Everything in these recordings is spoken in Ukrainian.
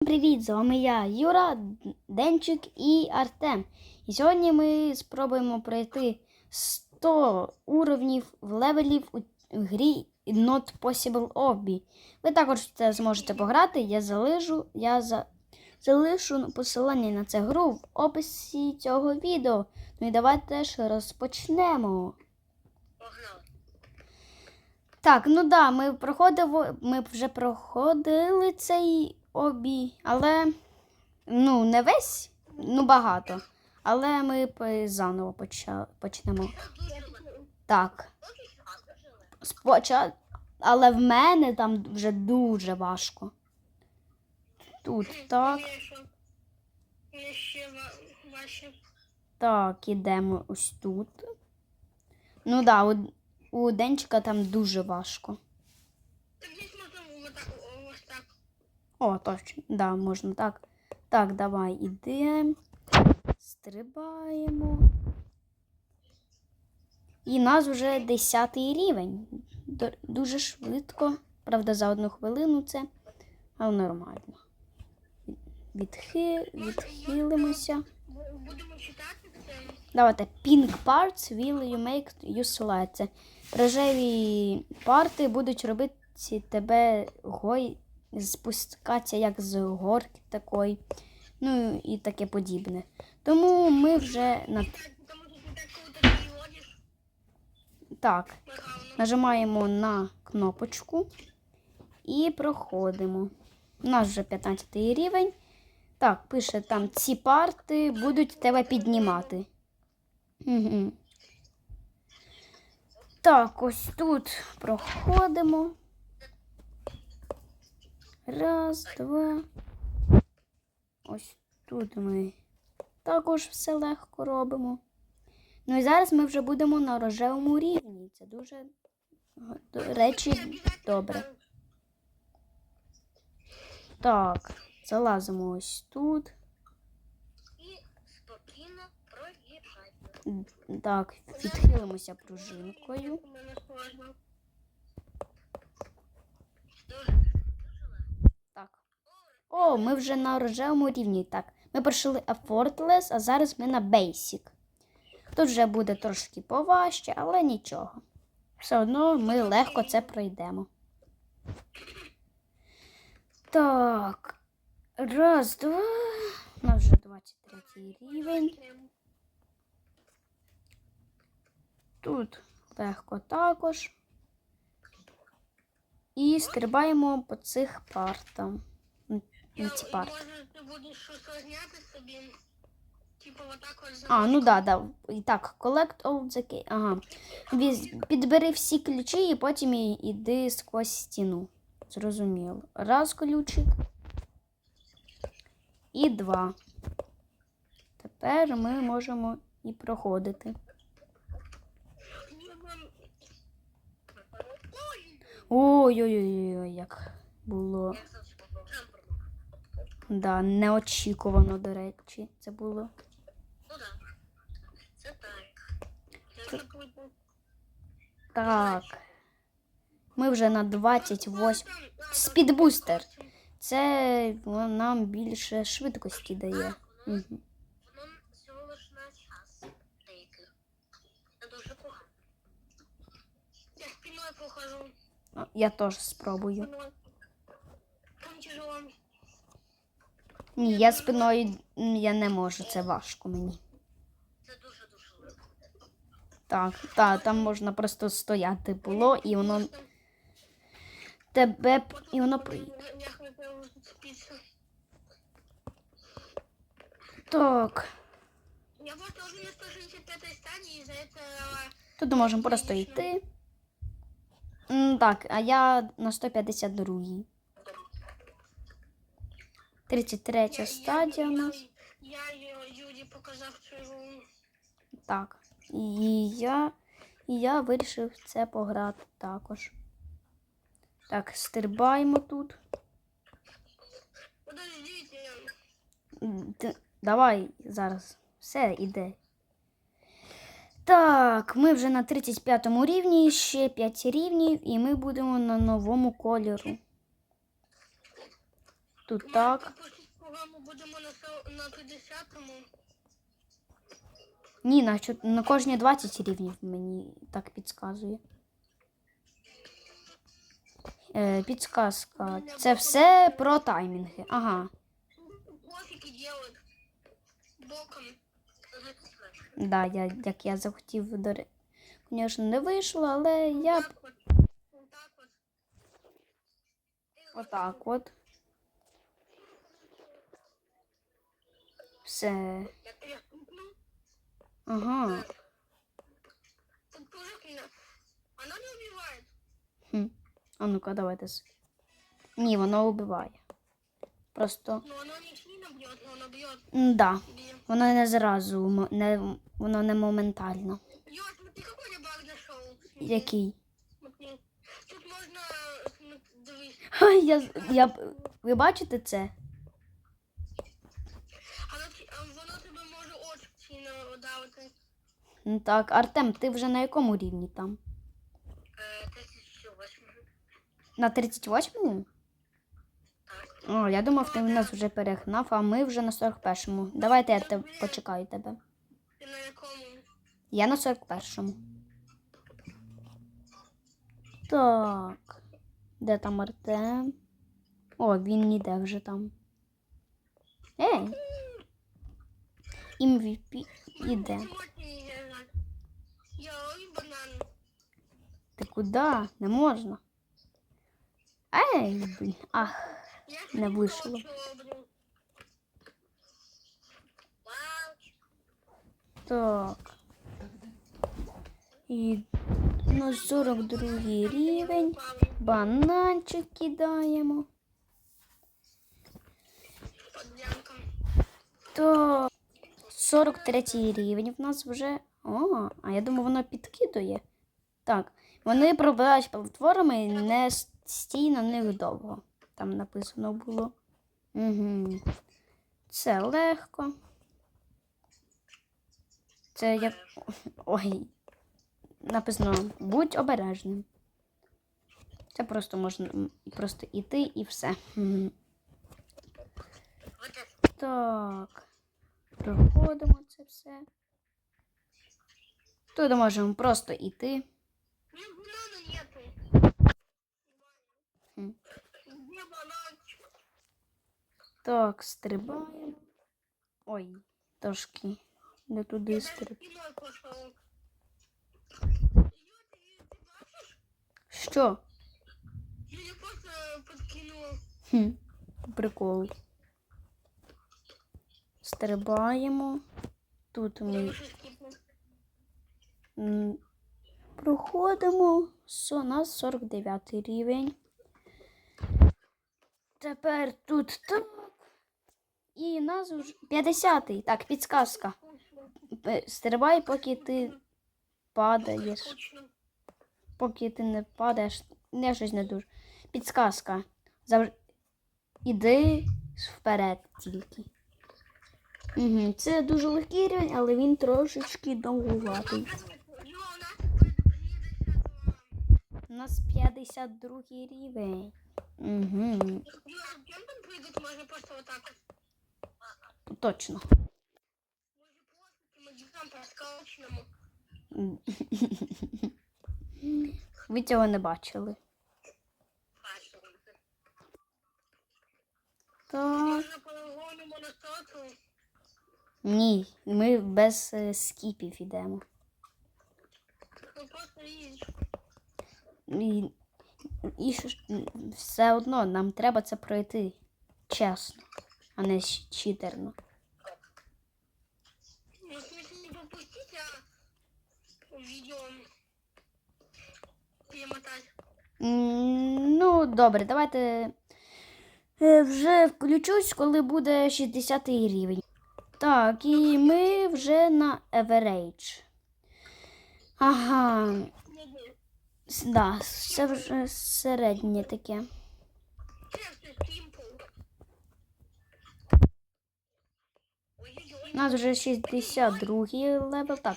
Привіт, з вами я, Юра, Денчик і Артем. І сьогодні ми спробуємо пройти 100 уровнів левелів у грі Not Possible Obby. Ви також це зможете пограти. Я залишу, я за, залишу посилання на цю гру в описі цього відео. Ну і давайте ж розпочнемо. Так, ну да, ми проходимо, ми вже проходили цей обій, але ну не весь, ну багато. Але ми заново почнемо. Так. Спочатку, але в мене там вже дуже важко. Тут так, так, ідемо ось тут. Ну да, у, у Денчика там дуже важко. Так здесь можна вот так, о, ось так. О, точно, да, можна так. Так, давай ідемо. Стрибаємо. І нас вже 10 рівень. Дуже швидко. Правда, за одну хвилину це, але нормально. Відхи... Відхилимося. Будемо читати. Давайте. Pink parts will you make you slide. Рожеві парти будуть робити тебе гой спускатися як з горки такої. Ну і таке подібне. Тому ми вже на Так. Нажимаємо на кнопочку і проходимо. У нас вже 15 рівень. Так, пише там, ці парти будуть тебе піднімати. Угу. Так, ось тут проходимо. Раз, два. Ось тут ми також все легко робимо. Ну і зараз ми вже будемо на рожевому рівні. Це дуже, речі, добре. Так, залазимо ось тут. І спокійно проїжджати. Так, відхилимося пружинкою. У мене сложно. Так. О, ми вже на рожевому рівні. Так, ми пройшли Effortless, а зараз ми на Basic. Тут вже буде трошки поважче, але нічого. Все одно ми легко це пройдемо. Так. Раз, два. У нас вже 23 рівень. Тут легко також. І стрибаємо по цих партам. Не ці парти. А, ну да, да. І так, collect all the key. Ага. Віз... Підбери всі ключі і потім іди сквозь стіну. Зрозуміло. Раз ключик. І два. Тепер ми можемо і проходити. Ой-ой-ой, як було. Да, неочікувано, до речі, це було. Ну да. Це так. Це буде. Так. Ми вже на 28. Спідбустер. Це нам більше швидкості дає. Угу. Я. Я теж спробую. Там тяжело. Ні, я спиною я не можу, це важко мені. Це дуже-дуже легко. Так, та, там можна просто стояти було, і воно тебе і воно зацепиться. Так. Я просто уже на 165 стадии, из-за этого... Тут можемо просто йти. Так, а я на 152. 33 стадія у нас. Я Юді показав цю гру. Так. І я, і я вирішив це пограти також. Так, стрибаємо тут. М, Давай зараз. Все, іде. Так, ми вже на 35 рівні, ще 5 рівнів, і ми будемо на новому кольору. Тут так. Програму будемо на, 50-му. Ні, на, на кожні 20 рівнів мені так підказує. Е, підсказка. Це все про таймінги. Ага. Кофики делают боком. Да, я, як я захотів, до Звісно, не вийшло, але я так вот. И отак от. Все. Ага. Тут тоже. Она не убивает. Хм. А ну-ка, давайте. Ні, воно вбиває. Просто. Она не сильно бьет, но она. Да. Воно не зразу, не, воно не моментально. Какой баг нашел. Який? Тут можно смотри, дивись. Я, з- я, б- ви бачите це? Так, Артем, ти вже на якому рівні там? Е, 38. На 38-му? Так. О, я думав, ти нас вже перегнав, а ми вже на 41-му. Давайте я те, почекаю тебе. Ти на якому? Я на 41-му. Так. Де там Артем? О, він ніде вже там. Ей! MVP іде. Сьогодні я знаю. Я ой, банан. Ти куди? Не можна. Ей, блін. Ах. Не вийшло. Так. І на 42 рівень. Бананчик кидаємо. То 43 рівень в нас вже. О, а я думаю, воно підкидує. Так. Вони пробирають платформи не стій на них довго. Там написано було. Угу. Це легко. Це як. Ой. Написано будь обережним. Це просто можна просто іти і все. Так. Проходимо це все. Тут можемо просто йти. Хм. Так, стрибаємо. Ой, трошки не туди стриб. Що? Я просто подкинул. Хм, прикол. Стрибаємо. Тут ми проходимо. У нас 49 рівень. Тепер тут так. І нас вже 50-й. Так, підсказка. Стрибай, поки ти падаєш. Поки ти не падаєш, не щось не дуже. Підсказка. Завж... Іди вперед тільки. Угу. Це дуже легкий рівень, але він трошечки довгуватий. Нас 52 рівень. Угу. Просто? Точно. Може по скалочному. Ви цього не бачили. Так. Можна. Ні, ми без е, скіпів йдемо. Ну просто їдеш. І, і все одно нам треба це пройти чесно, а не читерно. Перемотать. Ну, добре, давайте е, вже включусь, коли буде 60 рівень. Так, і ми вже на Average. Ага, да, це вже середнє таке. У нас вже 62 левел. Так.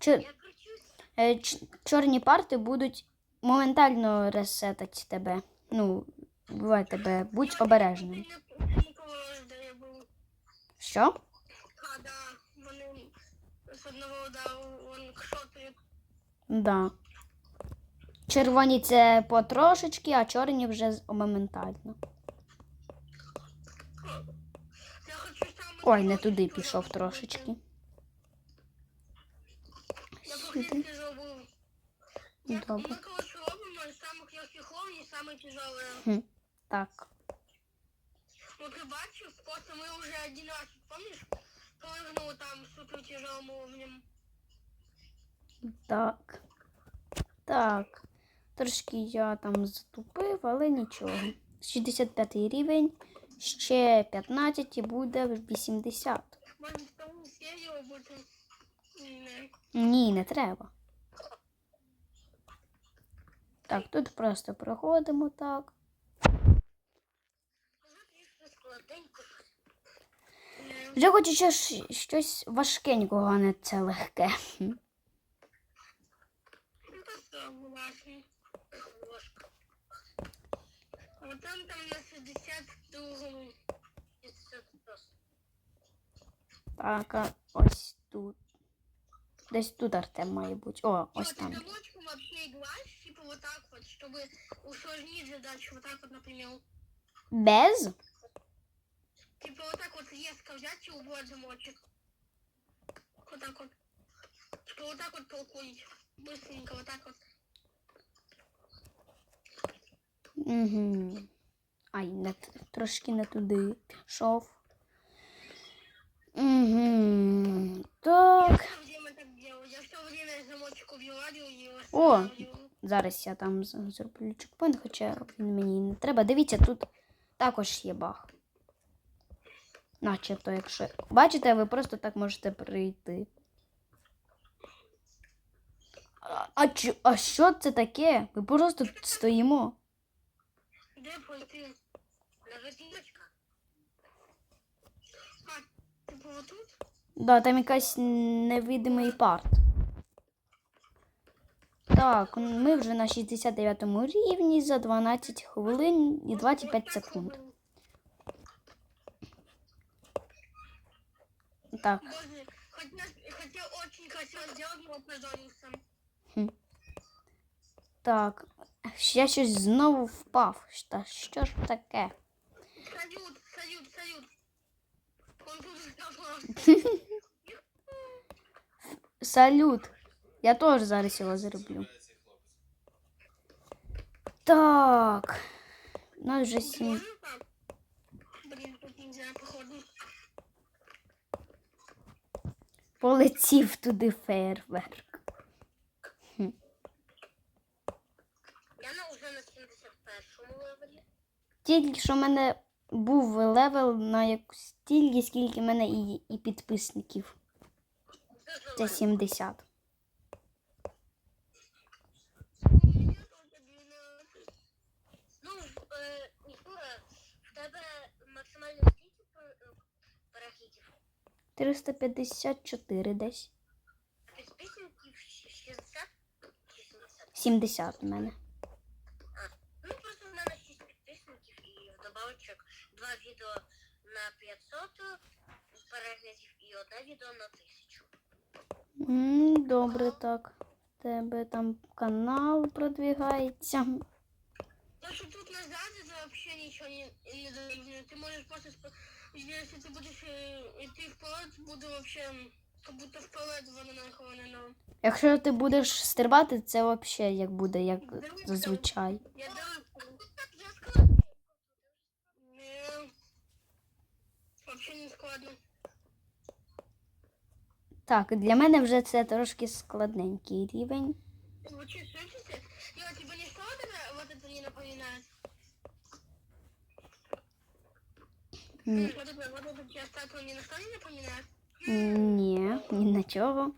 Чо- Я кручусь. е, ч- чорні парти будуть моментально ресетати тебе. Ну, буває тебе, будь обережним. Що? А, да, вони з одного удару вони кшотають. Да. Червоні це потрошечки, а чорні вже моментально. Ой, не туди пішов трошечки. Сюди. Добре. Так. Ну, ти бачив, просто ми вже один раз, помниш, прыгнули там супер тяжелым уровнем. Так. Так. Трошки я там затупив, але нічого. 65 рівень, ще 15 і буде 80. Може, в тому серію буде... Не. Ні, не треба. Так, тут просто проходимо так. Вже. Хочу щось, щось важкенького, а не це легке. Ну, то все, власне. Ложка. А там там на 62-му. Так, а ось тут. Десь тут Артем має бути. О, ось там. замочком вообще играть, типа вот так вот, чтобы усложнить задачу, вот так вот, например. Без? Типа вот так вот резко взять и убрать замочек. Вот так вот. Типа вот так вот толкнуть. Быстренько вот так вот. Угу. Ай, не, трошки не туди пішов. Угу. Так. О! Зараз я там зроблю чекпоінт, хоча він мені не треба. Дивіться, тут також є баг. Начебто, якщо. Бачите, ви просто так можете прийти. А, а, а що це таке? Ми просто стоїмо. Где пойти? Заготиночка. А, типа вот тут? Да, там якась невидимий парт. Так, ми вже на 69 рівні за 12 хвилин і 25 секунд. Так, Боже, хотя, очень хотел сделать, но опозорился. так. Я щось знову впав. Та що ж таке? Салют, салют, салют. Салют. Я теж зараз його зроблю. Так. У нас вже сім. Блин, тут нельзя, походу. Полетів туди фейерверк. Я на уже на 71-му левелі. Тільки що в мене був левел на як стільки, скільки в мене і, і підписників. Це 70. Ну, Ігора, в тебе максимально скільки пер- переглядів? 354 десь. Підписників 60 70? 70 мене. Ну, просто в мене 6 підписників і в добавочок два відео на 500 переглядів і одне відео на 1000. М, Добре, так. В тебе там канал продвигається. То, что тут назад, это вообще ничего не, не дорівнює. Ты можешь просто... спо- Если ты будешь э, идти вперед, буду вообще м, как будто вперед воно наклонено. Якщо ти будеш стрибати, це взагалі як буде, як зазвичай. Я даю... Так, для мене вже це трошки складненький рівень. Вы что, слышите? Я тебе не что это, вот это не напоминает? М, Вот это, вот это тебе статуя ни на что не напоминает? Ні, ні на чого.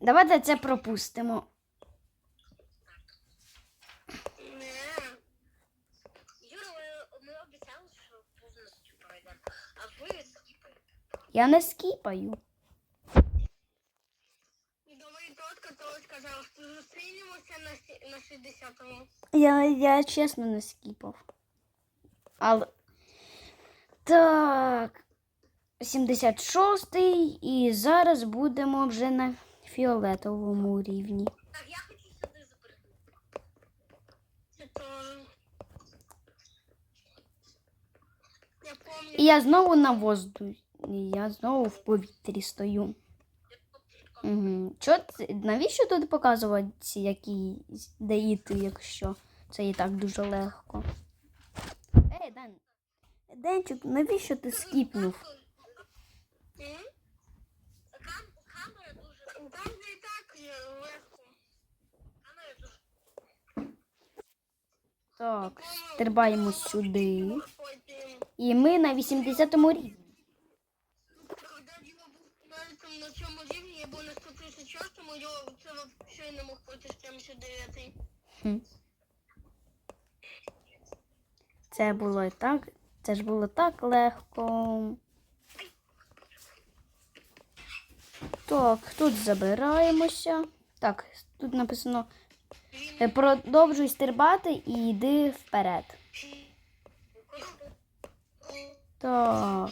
Давайте це пропустимо. Я не скіпаю. Говорит тот, который сказал, что зустрінемося на, на 60-му. Я, я чесно не скіпав. Але. Так. 76 і зараз будемо вже на фіолетовому рівні. Так, я хочу сюди запрыгнути. Я тоже. Я помню. І я знову на воздухі. Я знову в повітрі стою. Угу. Чо, навіщо тут показувати, які де йти, якщо це і так дуже легко? Ей, Дан. Денчик, навіщо ти скіпнув? Так, стрибаємо сюди. І ми на 80-му рівні. Когда Діма був навіть там на цьому рівні, я був на 136-му, я це взагалі не мог пройти 79-й. Хм. Це було і так. Це ж було так легко. Так, тут забираємося. Так, тут написано е, продовжуй стрибати і йди вперед. Так.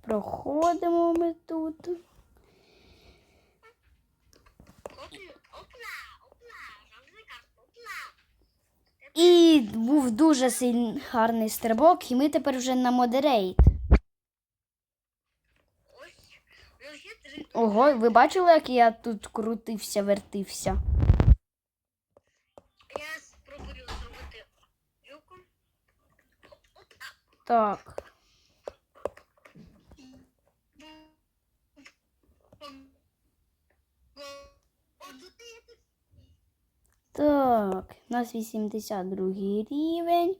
Проходимо ми тут. І був дуже сильний гарний стрибок, і ми тепер вже на модерейт. Ого, ви бачили, як я тут крутився, вертився? Я спробую зробити юку. Так. Так, у нас 82 рівень.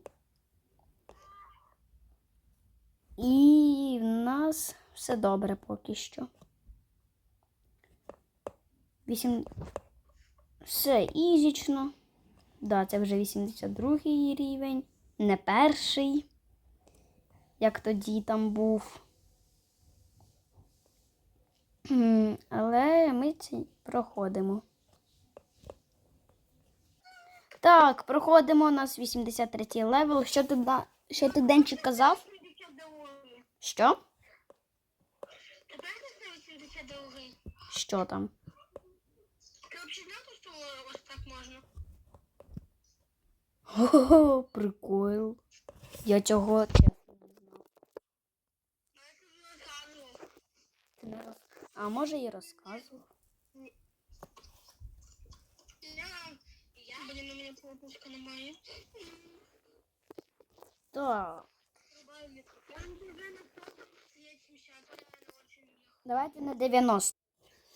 І в нас все добре поки що. 8... Все ізічно. Да, це вже 82 рівень. Не перший, як тоді там був. Але ми це проходимо. Так, проходимо у нас 83 левел. Що да- що тут Денчик казав? Що? Тепер 82-й. Що там? Ти взагалі знав, що ось так можна? О, прикол. Я цього чесно не знав. Ти. А може і розказував. Я... Я... Блін, у мене пропуска немає. Так. Врубаю мікрофон. Вже на 80, реально очень легко. Давайте на 90.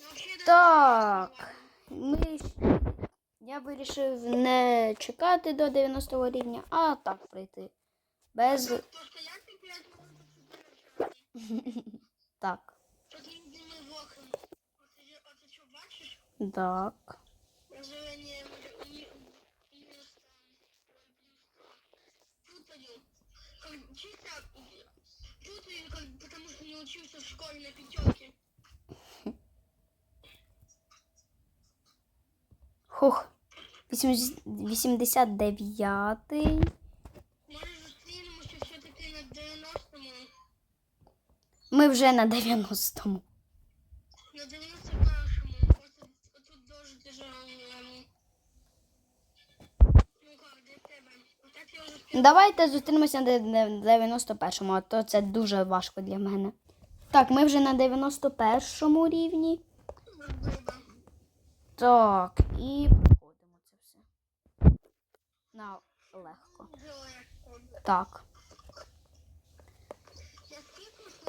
Ну, Так. Ми... Я вирішив не чекати до 90 рівня, а так пройти. Без. То стояти 5 минут сюди навчати. Так. Тут учился в школе на пятерке. Хух. 89. Може зустрінемося все-таки на 90-му. Ми вже на 90-му. На 91-му. Оце, отут дуже тяжело. Ну. Давайте зустрінемося на де- 91-му, а то це дуже важко для мене. Так, ми вже на 91-му рівні. Так, і проходимо це все. На легко. Так.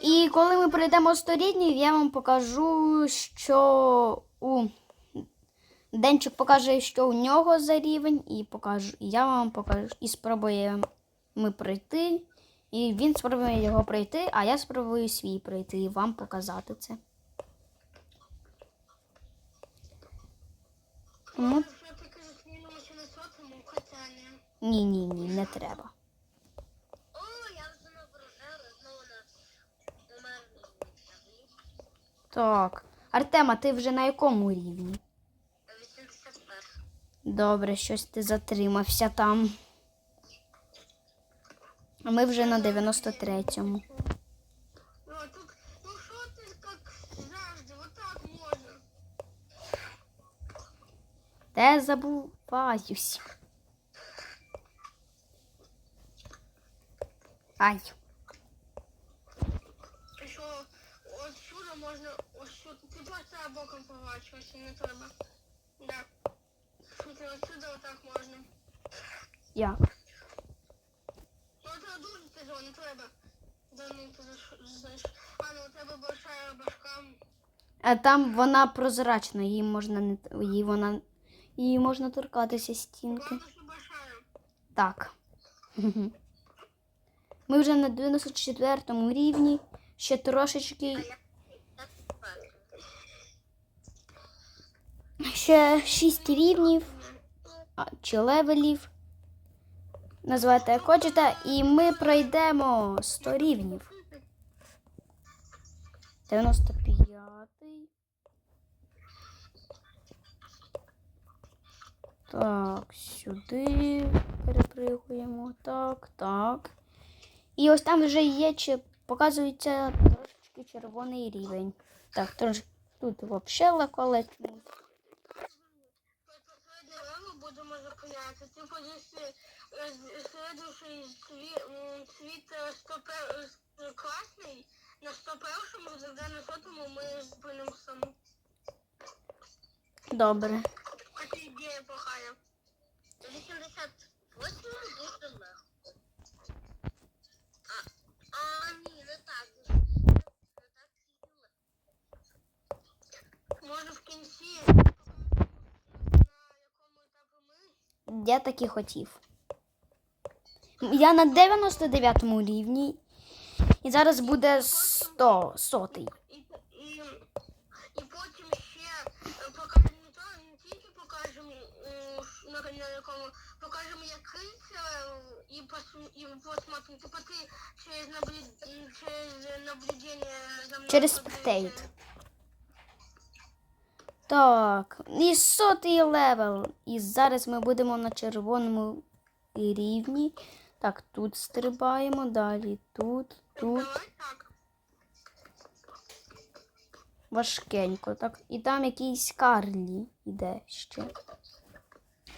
І коли ми пройдемо 100 рівнів, я вам покажу, що у Денчик покаже, що у нього за рівень, і покажу, я вам покажу, і спробуємо ми пройти. І він спробує його пройти, а я спробую свій пройти і вам показати це. Тому ні, ні, ні, не треба. О, я знову програла, знову на. Так. Артема, ти вже на якому рівні? 81. Добре, щось ти затримався там. А ми вже на 93-му. Ну, тут, ну що ти як завжди, отак можна. Де забуваюсь. Ай. І що от сюди можна, ось сюди, ти просто боком поворачуватися, не треба. Да. Смотри, от сюди отак можна. Як? Тяжело, не треба. А, ну, тебе большая башка. А там вона прозрачна, її можна не її вона її можна торкатися стінки. Так. Ми вже на 94 рівні. Ще трошечки. Ще 6 рівнів а, чи левелів. Називайте як хочете, і ми пройдемо 100 рівнів. 95. Так, сюди перепригуємо. Так, так. І ось там вже є, чи показується трошечки червоний рівень. Так, тож тут взагалі. Своє дерева будемо зупиняти. Світ е, 101 е, класний, на 101-му, завжди на сотому ми зупинимося. Добре. Це ідея плохая. 88 дуже легко. А, а ні, не так. Не так легко. Може в кінці, на якому етапі ми. Я так і хотів. Я на 99 рівні. І зараз буде 100, сотий. І, і, і потім ще е, покажемо не то, не тільки покажемо е, на, на якому, покажемо який це е, і, пос, і. Типа ти через, наблюд, через наблюдення за мною. Через спектейт. Так, і сотий левел. І зараз ми будемо на червоному рівні. Так, тут стрибаємо, далі тут, тут. Важкенько, так. І там якийсь Карлі йде ще.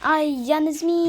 Ай, я не зміг.